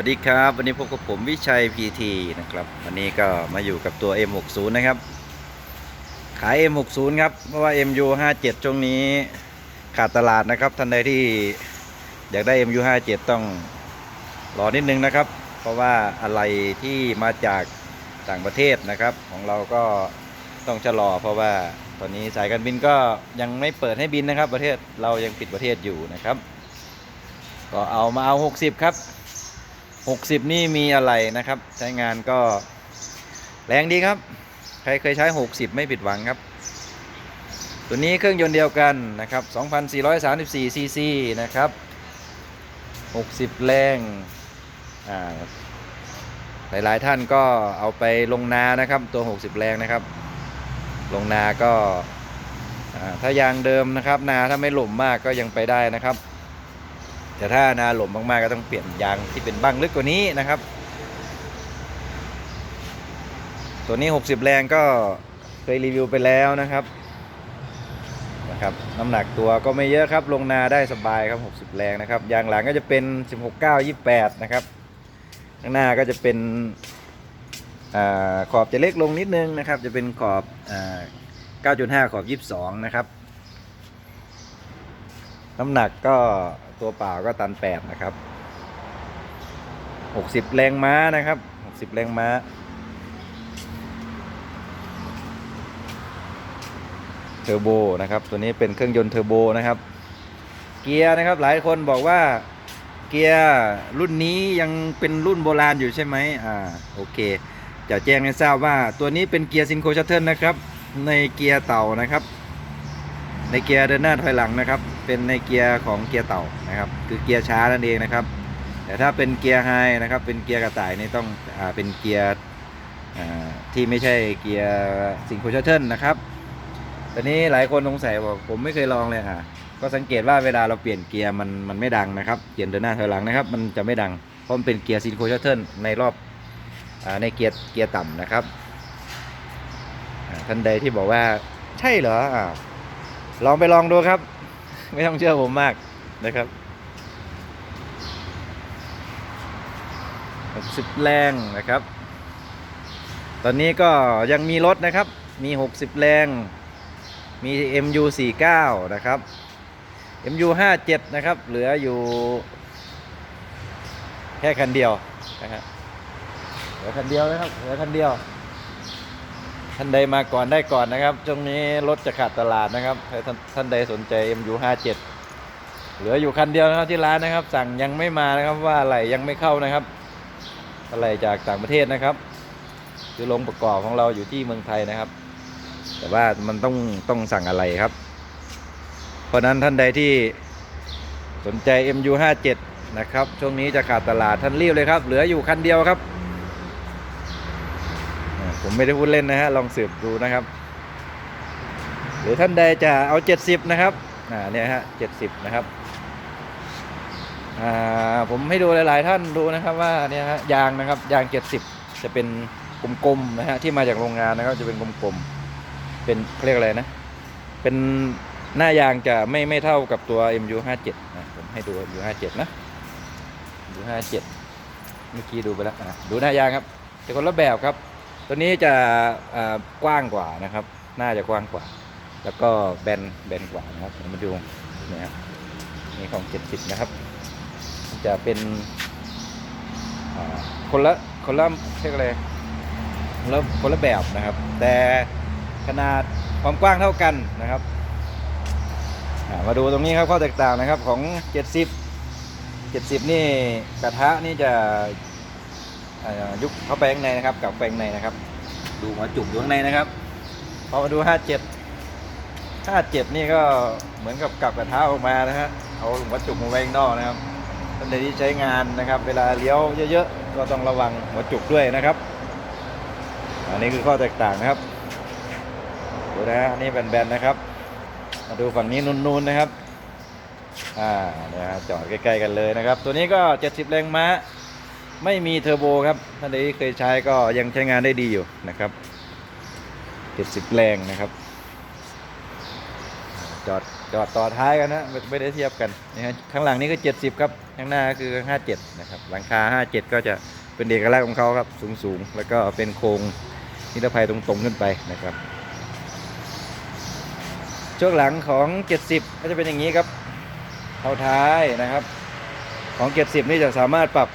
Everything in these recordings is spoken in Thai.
วัสดีครับ วันนี้พบกับผมวิชัย PT นะครับ วันนี้ก็มาอยู่กับตัว M60 นะครับ ขาย M60 ครับ เพราะว่า MU57 ช่วงนี้ขาดตลาดนะครับ ท่านใดที่อยากได้ MU57 ต้องรอนิดนึงนะครับ เพราะว่าอะไรที่มาจากต่างประเทศนะครับ ของเราก็ต้องชะลอ เพราะว่าตอนนี้สายการบินก็ยังไม่เปิดให้บินนะครับ ประเทศเรายังปิดประเทศอยู่นะครับ ก็เอามาเอา 60 ครับ 60 นี่มีอะไรนะครับ ใช้งานก็แรงดีครับ ใครเคยใช้ 60 ไม่ผิดหวังครับ ตัวนี้เครื่องยนต์เดียวกันนะครับ 2,434 ซีซีนะครับ 60 แรงอ่าหลายๆท่านก็เอาไปลงนานะครับ ตัว 60 แรงนะครับ ลงนาก็ถ้ายางเดิมนะครับ นาถ้าไม่หล่มมากก็ยังไปได้นะครับ แต่ถ้านาหล่มมากๆก็ต้องเปลี่ยนยางที่เป็นบ้างลึกกว่านี้นะครับ ตัวนี้ 60 แรงก็เคยรีวิวไปแล้วนะครับนะครับน้ำหนักตัวก็ไม่เยอะครับ ลงนาได้สบายครับ 60 แรงนะครับยางหลังก็จะเป็น 16 9 28 นะครับข้างหน้าก็จะเป็นอขอบจะเล็กลงนิดนึงนะครับ จะเป็นขอบอ9.5 ขอบ 22 นะครับ น้ำหนักก็ ตัวเปล่าก็ตันแปดนะครับ60แรงม้านะครับ60แรงม้า เทอร์โบนะครับ ตัวนี้เป็นเครื่องยนต์เทอร์โบนะครับ เกียร์นะครับหลายคนบอกว่าเกียร์รุ่นนี้ยังเป็นรุ่นโบราณอยู่ใช่ไหมอ่าโอเค จะแจ้งให้ทราบว่าตัวนี้เป็นเกียร์ซินโคชัตเทิลนะครับ ในเกียร์เต่านะครับ ในเกียร์เดินหน้าถอยหลังนะครับ เป็นในเกียร์ของเกียร์เต่านะครับคือเกียร์ช้านั่นเองนะครับ แต่ถ้าเป็นเกียร์ไฮนะครับเป็นเกียร์กระต่ายนี่ต้องอเป็นเกียร์ที่ไม่ใช่เกียร์ซิงโคชัตเทิลนะครับตอนนี้หลายคนสงสัยบอกผมไม่เคยลองเลยอะก็สังเกตว่าเวลาเราเปลี่ยนเกียร์มันมันไม่ดังนะครับเปลี่ยนเดินหน้าถอยหลังนะครับ มันจะไม่ดังเพราะมันเป็นเกียร์ซิงโคชัตเทิลในรอบอในเกียร์เกียร์ต่ำนะครับท่านใดที่บอกว่าใช่เหรออลองไปลองดูครับ ไม่ต้องเชื่อผมมากนะครับ60แรงนะครับ ตอนนี้ก็ยังมีรถนะครับ มี60แรง มี MU 49นะครับ MU 57นะครับ เหลืออยู่แค่คันเดียวนะครับเหลือคันเดียวนะครับ เหลือคันเดียว ท่านใดมาก่อนได้ก่อนนะครับ ช่วงนี้รถจะขาดตลาดนะครับถ้าท่านท่านใดสนใจ MU57 เหลืออยู่คันเดียวนะครับที่ร้านนะครับ สั่งยังไม่มานะครับว่าอะไรยังไม่เข้านะครับอะไรจากต่างประเทศนะครับคือโรงประกอบของเราอยู่ที่เมืองไทยนะครับ แต่ว่ามันต้องต้องสั่งอะไรครับ เพราะนั้นท่านใดที่สนใจ MU57 นะครับ ช่วงนี้จะขาดตลาดท่านรีบเลยครับ เหลืออยู่คันเดียวครับ ผมไม่ได้พูดเล่นนะฮะลองสืบดูนะครับ หรือท่านใดจะเอา 70 นะครับอ่าเนี่ยฮะ70นะครับอ่าผมให้ดูหลาย ๆ ท่านดูนะครับว่าเนี่ยฮะยางนะครับยาง70จะเป็นกลมๆนะฮะที่มาจากโรงงานนะครับจะเป็นกลมๆเป็นเรียกอะไรนะ เป็นหน้ายางจะไม่ไม่เท่ากับตัว MU57 นะผมให้ดู MU57 นะ MU57 เมื่อกี้ดูไปแล้วอะดูหน้ายางครับแต่คนละแบบครับ ตัวนี้จะกว้างกว่านะครับ น่าจะกว้างกว่า แล้วก็แบนแบนกว่านะครับมาดูนี่ครับนี่ของ70นะครับ จะเป็นคนละคนละเรียกอะไรคนละคนละแบบนะครับ แต่ขนาดความกว้างเท่ากันนะครับมาดูตรงนี้ครับข้อแตกต่างนะครับของ 70 70 นี่กระทะนี่จะ ยุบเข้าไปข้างในนะครับกลับไปข้างในนะครับ ดูหัวจุกอยู่ข้างในนะครับ พอมาดู57 57นี่ก็เหมือนกับกลับกระทะออกมานะฮะเอาหัวจุกมาไว้ข้างนอกนะครับท่านใดที่ใช้งานนะครับ เวลาเลี้ยวเยอะๆก็ต้องระวังหัวจุกด้วยนะครับ อันนี้คือข้อแตกต่างนะครับดูนะฮะอันนี่แบนๆนะครับ มาดูฝั่งนี้นูนๆนะครับอ่าเนี่ยฮะจอดใกล้ๆกันเลยนะครับ ตัวนี้ก็ 70 แรงม้า ไม่มีเทอร์โบครับท่านใดที่เคยใช้ก็ยังใช้งานได้ดีอยู่นะครับ70แรงนะครับ จอดจอดต่อท้ายกันนะไม่ได้เทียบกันนะฮะข้างหลังนี่ก็ 70 ครับข้างหน้าก็คือ 57 นะครับ หลังคา 57 ก็จะเป็นเอกลักษณ์ของเขาครับสูงๆแล้วก็เป็นโครงนิรภัยตรงๆขึ้นไปนะครับช่วงหลังของ 70 ก็จะเป็นอย่างนี้ครับเท้าท้ายนะครับ ของ 70 นี่จะสามารถปรับ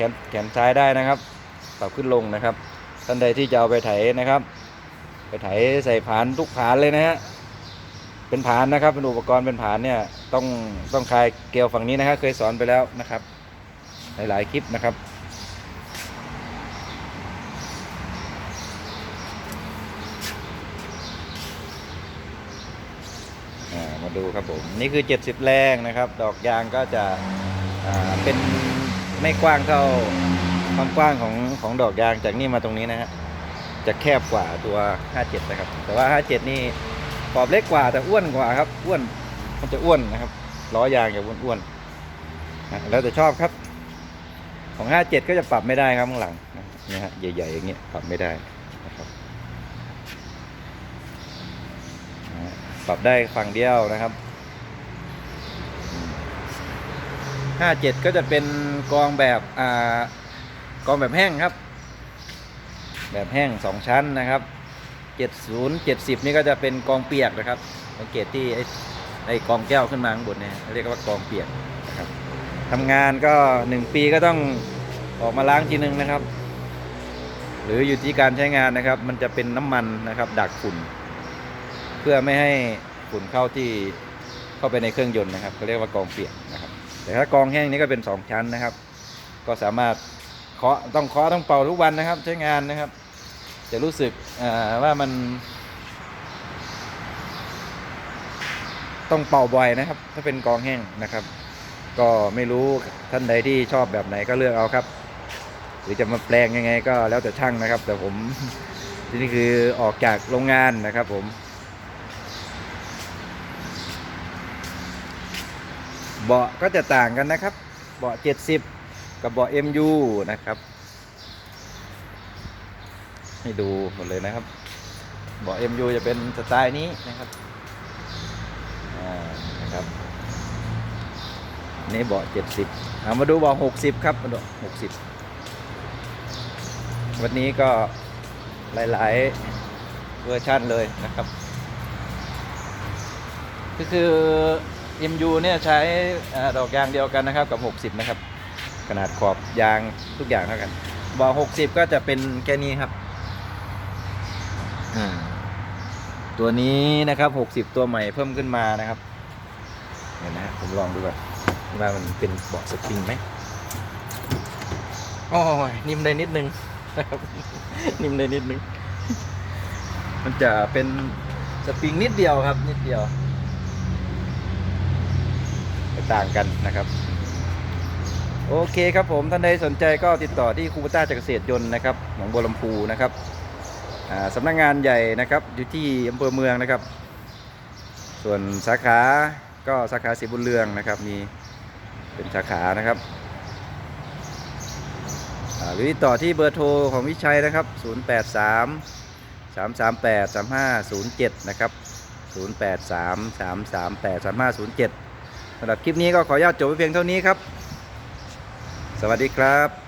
ขนแขนซ้ายได้นะครับ ปรับขึ้นลงนะครับ ท่านใดที่จะเอาไปไถนะครับ ไปไถใส่ผานทุกผานเลยนะฮะเป็นผานนะครับ เป็นอุปกรณ์เป็นผานเนี่ยต้องต้องคลายเกลียวฝั่งนี้นะครับเคยสอนไปแล้วนะครับ หลายๆคลิปนะครับมาดูครับผม นี่คือ 70 แรงนะครับ ดอกยางก็จะเป็น ไม่กว้างเท่าความกว้างของของดอกยางจากนี่มาตรงนี้นะฮะจะแคบกว่าตัว 57 นะครับ แต่ว่า 57 นี่ขอบเล็กกว่าแต่อ้วนกว่าครับ อ้วน มันจะอ้วนนะครับล้อยางจะอ้วนๆนะแล้วแต่ชอบครับ ของ 57 ก็จะปรับไม่ได้ครับข้างหลังนะนี่ฮะใหญ่ๆอย่างเงี้ยปรับไม่ได้นะครับปรับได้ฝั่งเดียวนะครับ ห้าเจ็ดก็จะเป็นกองแบบอ่ากองแบบแห้งครับ แบบแห้งสองชั้นนะครับเจ็ดศูนย์เจ็ดสิบนี่ก็จะเป็นกองเปียกนะครับสังเกตที่ไอ้ไอ้กองแก้วขึ้นมาข้างบนเนี่ยเรียกว่ากองเปียกนะครับทำงานก็หนึ่งปีก็ต้องออกมาล้างทีนึงนะครับ หรืออยู่ที่การใช้งานนะครับ มันจะเป็นน้ำมันนะครับ ดักฝุ่น เพื่อไม่ให้ฝุ่นเข้าที่เข้าไปในเครื่องยนต์นะครับเขาเรียกว่ากองเปียกนะครับ แต่ถ้ากองแห้งนี่ก็เป็นสองชั้นนะครับ ก็สามารถเคาะต้องเคาะต้องเป่าทุกวันนะครับ ใช้งานนะครับ จะรู้สึกว่ามัน ต้องเป่าบ่อยนะครับ ถ้าเป็นกองแห้งนะครับ ก็ไม่รู้ท่านใดที่ชอบแบบไหนก็เลือกเอาครับ หรือจะมาแปลงยังไงก็แล้วแต่ช่างนะครับ แต่ผมนี่คือออกจากโรงงานนะครับผม เบาะก็จะต่างกันนะครับ เบาะ 70 กับเบาะ MU นะครับ ให้ดูหมดเลยนะครับ เบาะ MU จะเป็นสไตล์นี้นะครับนะครับนี่เบาะ 70เอามาดูเบาะ 60 ครับมาดู60 วันนี้ก็หลาย ๆ เวอร์ชันเลยนะครับ ก็คือ MU เนี่ยใช้ดอกยางเดียวกันนะครับกับ 60 นะครับ ขนาดขอบยางทุกอย่างเท่ากันบอ60 ก็จะเป็นแค่นี้ครับตัวนี้นะครับ 60 ตัวใหม่เพิ่มขึ้นมานะครับเดี๋ยวนะฮะผมลองดูก่อนว่ามันเป็นเบาะสปริงไหมโอ้ยนิ่มได้นิดนึงนะครับนิ่มได้นิดนึง มันจะเป็นสปริงนิดเดียวครับ นิดเดียว ต่างกันนะครับ โอเคครับผมท่านใดสนใจก็ติดต่อที่คูปต้าจักรเกษตรยนต์นะครับหนองบัวลำพูนะครับอ่าสำนักงานใหญ่นะครับอยู่ที่อำเภอเมืองนะครับ ส่วนสาขาก็สาขาสีบุญเรืองนะครับ มีเป็นสาขานะครับหรือติดต่อที่เบอร์โทรของวิชัยนะครับ 083 338 3507 นะครับ 083 338 3507 สำหรับคลิปนี้ก็ขออนุญาตจบไว้เพียงเท่านี้ครับ สวัสดีครับ